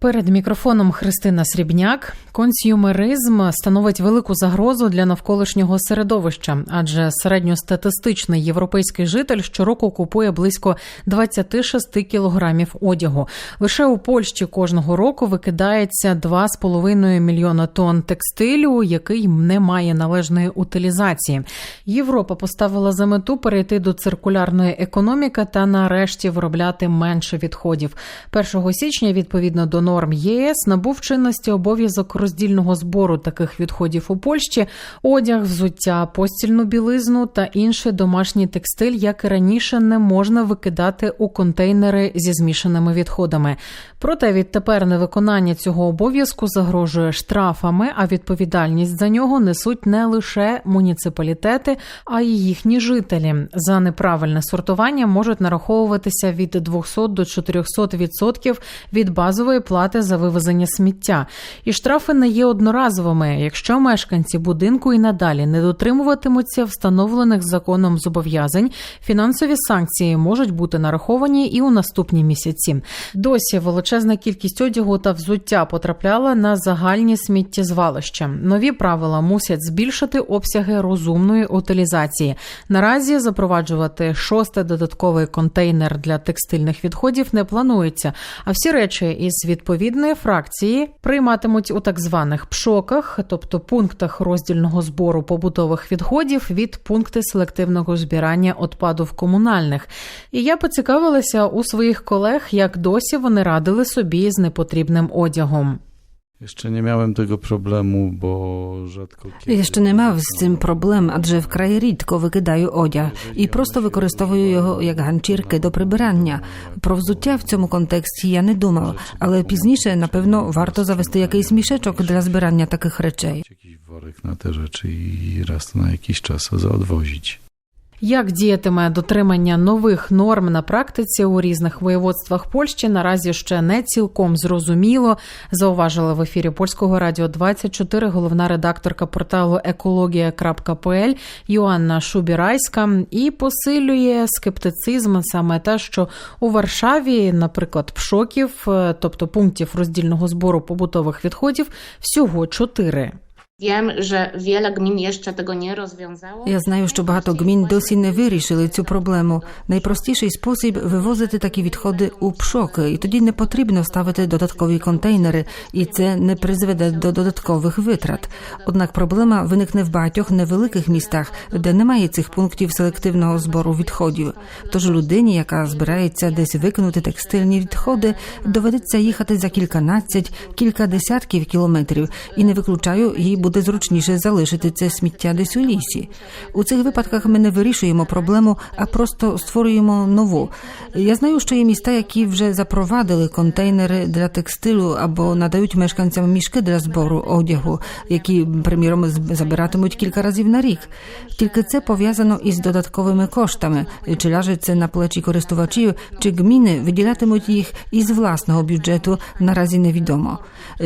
Перед мікрофоном Христина Срібняк консюмеризм становить велику загрозу для навколишнього середовища, адже середньостатистичний європейський житель щороку купує близько 26 кілограмів одягу. Лише у Польщі кожного року викидається 2,5 мільйона тонн текстилю, який не має належної утилізації. Європа поставила за мету перейти до циркулярної економіки та нарешті виробляти менше відходів. 1 січня, відповідно до норм ЄС, набув чинності обов'язок роздільного збору таких відходів у Польщі: одяг, взуття, постільну білизну та інший домашній текстиль, як і раніше, не можна викидати у контейнери зі змішаними відходами. Проте відтепер невиконання цього обов'язку загрожує штрафами, а відповідальність за нього несуть не лише муніципалітети, а й їхні жителі. За неправильне сортування можуть нараховуватися від 200 до 400 відсотків від базової плати за вивезення сміття. І штрафи не є одноразовими, якщо мешканці будинку і надалі не дотримуватимуться встановлених законом зобов'язань. Фінансові санкції можуть бути нараховані і у наступні місяці. Досі величезна кількість одягу та взуття потрапляла на загальні сміттєзвалища. Нові правила мусять збільшити обсяги розумної утилізації. Наразі запроваджувати шостий додатковий контейнер для текстильних відходів не планується. А всі речі із відповідної фракції прийматимуть у так званих пшоках, тобто пунктах роздільного збору побутових відходів від пункти селективного збирання odpadów комунальних. І я поцікавилася у своїх колег, як досі вони радили собі з непотрібним одягом. Jeszcze nie miałem tego problemu, bo rzadko kiedy... Ще не мав з цим проблем, адже вкрай рідко викидаю одяг і просто використовую його як ганчірки до прибирання. Про взуття в цьому контексті я не думав, але пізніше, напевно, варто завести якийсь мішечок для збирання таких речей. Jakiś worek na te rzeczy i raz na jakiś czas odwozić. Як діятиме дотримання нових норм на практиці у різних воєводствах Польщі наразі ще не цілком зрозуміло. Зауважила в ефірі польського радіо 24 головна редакторка порталу екологія.пл Йоанна Шубірайська і посилює скептицизм саме те, що у Варшаві, наприклад, пшоків, е, тобто пунктів роздільного збору побутових відходів, всього чотири. Я знаю, що багато гмін досі не вирішили цю проблему. Найпростіший спосіб вивозити такі відходи у пшоки, і тоді не потрібно ставити додаткові контейнери, і це не призведе до додаткових витрат. Однак проблема виникне в багатьох невеликих містах, де немає цих пунктів селективного збору відходів. Тож людині, яка збирається десь викинути текстильні відходи, доведеться їхати за кільканадцять, кілька десятків кілометрів, і не виключаю, їй буде зручніше залишити це сміття десь у лісі. У цих випадках ми не вирішуємо проблему, а просто створюємо нову. Я знаю, що є міста, які вже запровадили контейнери для текстилю або надають мешканцям мішки для збору одягу, які, приміром, забиратимуть кілька разів на рік. Тільки це пов'язано із додатковими коштами. Чи ляже на плечі користувачів, чи гміни виділятимуть їх із власного бюджету, наразі невідомо.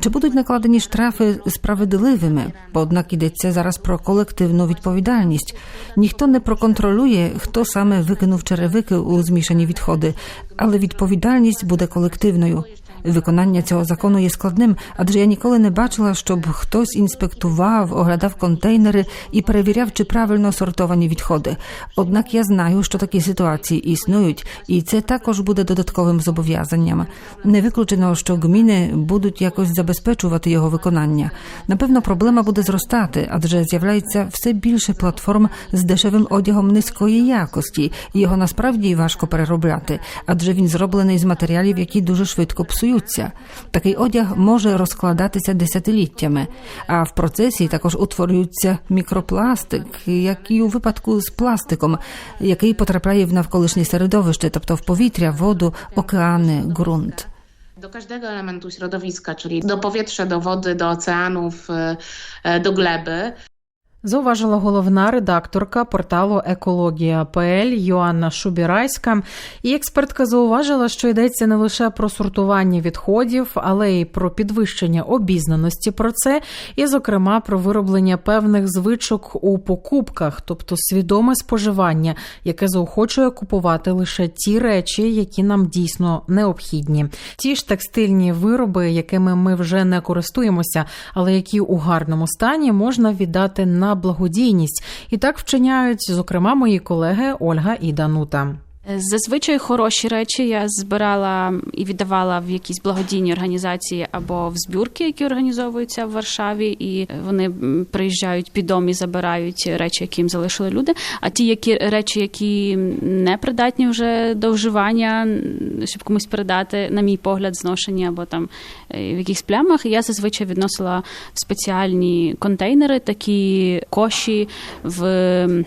Чи будуть накладені штрафи справедливими? Бо однак йдеться зараз про колективну відповідальність. Ніхто не проконтролює, хто саме викинув черевики у змішані відходи, але відповідальність буде колективною. Виконання цього закону є складним, адже я ніколи не бачила, щоб хтось інспектував, оглядав контейнери і перевіряв, чи правильно сортовані відходи. Однак я знаю, що такі ситуації існують, і це також буде додатковим зобов'язанням. Не виключено, що гміни будуть якось забезпечувати його виконання. Напевно, проблема буде зростати, адже з'являється все більше платформ з дешевим одягом низької якості, його насправді важко переробляти, адже він зроблений з матеріалів, які дуже швидко псуються. Такий одяг може розкладатися десятиліттями, а в процесі також утворюється мікропластик, як і у випадку з пластиком, який потрапляє в навколишнє середовище, тобто в повітря, воду, океани, ґрунт. Do każdego elementu środowiska, czyli do powietrza, do wody, do oceanów, e, e, do gleby. Зауважила головна редакторка порталу Екологія.пл Йоанна Шубірайська. І експертка зауважила, що йдеться не лише про сортування відходів, але й про підвищення обізнаності про це, і, зокрема, про вироблення певних звичок у покупках, тобто свідоме споживання, яке заохочує купувати лише ті речі, які нам дійсно необхідні. Ті ж текстильні вироби, якими ми вже не користуємося, але які у гарному стані можна віддати на благодійність. І так вчиняють, зокрема, мої колеги Ольга і Данута. Зазвичай хороші речі я збирала і віддавала в якісь благодійні організації або в збірки, які організовуються в Варшаві, і вони приїжджають під дом і забирають речі, які їм залишили люди. А ті, які речі, які не придатні вже до вживання, щоб комусь передати, на мій погляд, зношені або там е, в якихось плямах, я зазвичай відносила в спеціальні контейнери, такі коші в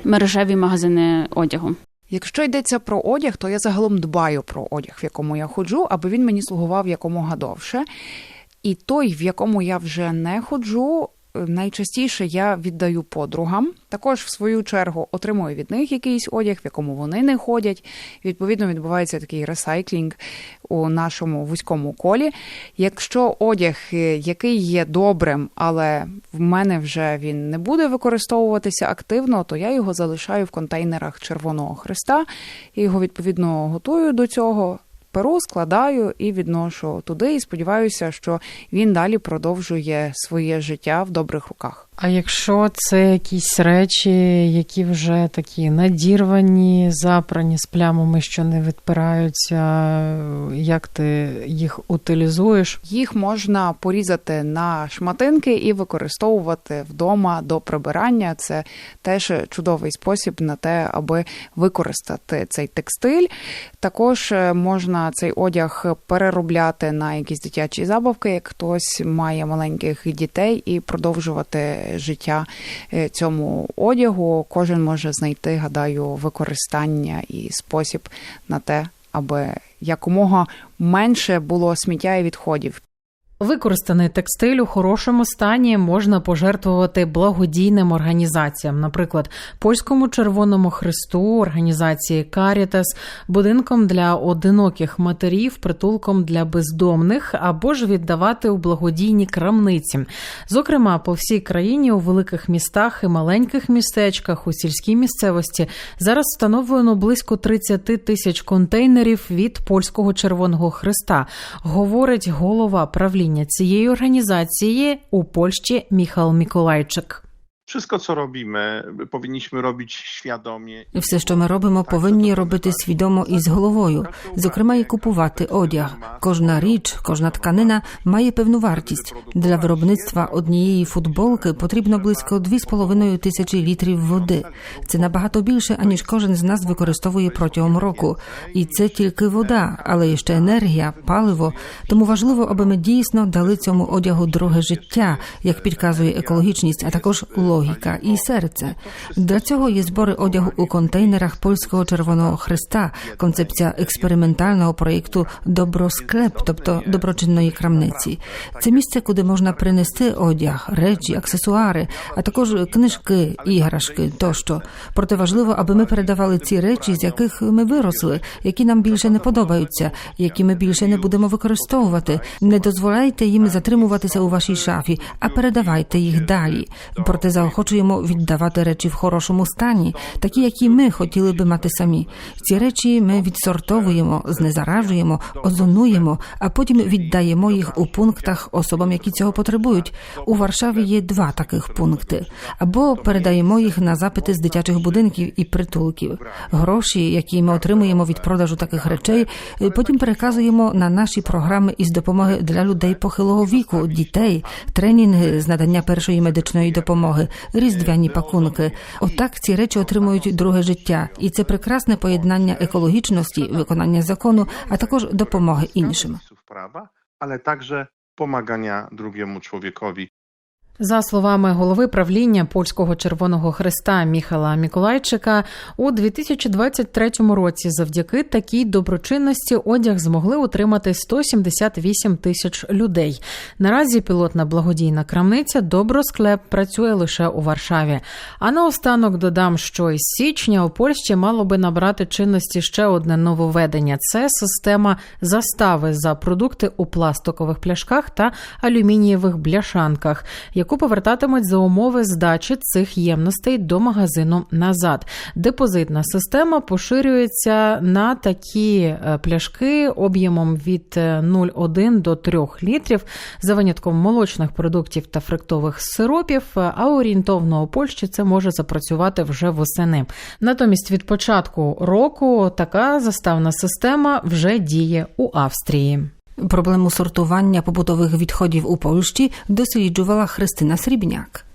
мережеві магазини одягу. Якщо йдеться про одяг, то я загалом дбаю про одяг, в якому я ходжу, аби він мені слугував якомога довше. І той, в якому я вже не ходжу, найчастіше я віддаю подругам. Також, в свою чергу, отримую від них якийсь одяг, в якому вони не ходять. Відповідно, відбувається такий ресайклінг у нашому вузькому колі. Якщо одяг, е, який є добрим, але в мене вже він не буде використовуватися активно, то я його залишаю в контейнерах Червоного Христа. Я його відповідно готую до цього. Перу, складаю і відношу туди, і сподіваюся, що він далі продовжує своє життя в добрих руках. А якщо це якісь речі, які вже такі надірвані, запрані з плямами, що не відпираються, як ти їх утилізуєш? Їх можна порізати на шматинки і використовувати вдома до прибирання. Це теж чудовий спосіб на те, аби використати цей текстиль. Також е, можна цей одяг переробляти на якісь дитячі забавки, як хтось має маленьких дітей, і продовжувати життя е, цьому одягу. Кожен може знайти, гадаю, використання і спосіб на те, аби якомога менше було сміття і відходів. Використаний текстиль у хорошому стані можна пожертвувати благодійним організаціям, наприклад, польському Червоному Христу, організації Карітас, будинком для одиноких матерів, притулком для бездомних, або ж віддавати у благодійні крамниці. Зокрема, по всій країні у великих містах і маленьких містечках у сільській місцевості зараз встановлено близько 30 тисяч контейнерів від польського Червоного Христа, говорить голова правління цієї організації у Польщі Міхал Миколайчик. Wszystko, co robimy, powinniśmy robić świadomie. Все, що ми робимо, повинні робити свідомо і з головою, зокрема, і купувати одяг. Кожна річ, кожна тканина має певну вартість. Для виробництва однієї футболки потрібно близько 2,5 тисячі літрів води. Це набагато більше, аніж кожен з нас використовує протягом року. І це тільки вода, але є ще енергія, паливо. Тому важливо, аби ми дійсно дали цьому одягу друге життя, як підказує екологічність, а також логіка і серце. Для цього є збори одягу у контейнерах польського Червоного Христа, концепція експериментального проєкту Добросклеп, тобто доброчинної крамниці. Це місце, куди можна принести одяг, речі, аксесуари, а також книжки, іграшки тощо. Проте важливо, аби ми передавали ці речі, з яких ми виросли, які нам більше не подобаються, які ми більше не будемо використовувати. Не дозволяйте їм затримуватися у вашій шафі, а передавайте їх далі. Проте заохочуємо віддавати речі в хорошому стані, такі, які ми хотіли би мати самі. Ці речі ми відсортовуємо, знезаражуємо, озонуємо, а потім віддаємо їх у пунктах особам, які цього потребують. У Варшаві є два таких пункти. Або передаємо їх на запити з дитячих будинків і притулків. Гроші, які ми отримуємо від продажу таких речей, потім переказуємо на наші програми із допомоги для людей похилого віку, дітей, тренінги з надання першої медичної допомоги, різдвяні пакунки. Отак ці речі отримують друге життя, і це прекрасне поєднання екологічності, виконання закону, а також допомоги іншим. prawa, але також помагання другому człowiekowi. За словами голови правління польського Червоного Христа Міхала Міколайчика, у 2023 році завдяки такій доброчинності одяг змогли утримати 178 тисяч людей. Наразі пілотна благодійна крамниця Добросклеп працює лише у Варшаві. А наостанок додам, що із січня у Польщі мало би набрати чинності ще одне нововведення: це система застави за продукти у пластикових пляшках та алюмінієвих бляшанках, яку повертатимуть за умови здачі цих ємностей до магазину назад. Депозитна система поширюється на такі е, пляшки об'ємом від е, 0,1 до 3 літрів за винятком молочних продуктів та фруктових сиропів. е, А орієнтовно у Польщі це може запрацювати вже восени. Натомість від початку року така заставна система вже діє у Австрії. Проблему сортування побутових відходів у Польщі досліджувала Христина Срібняк.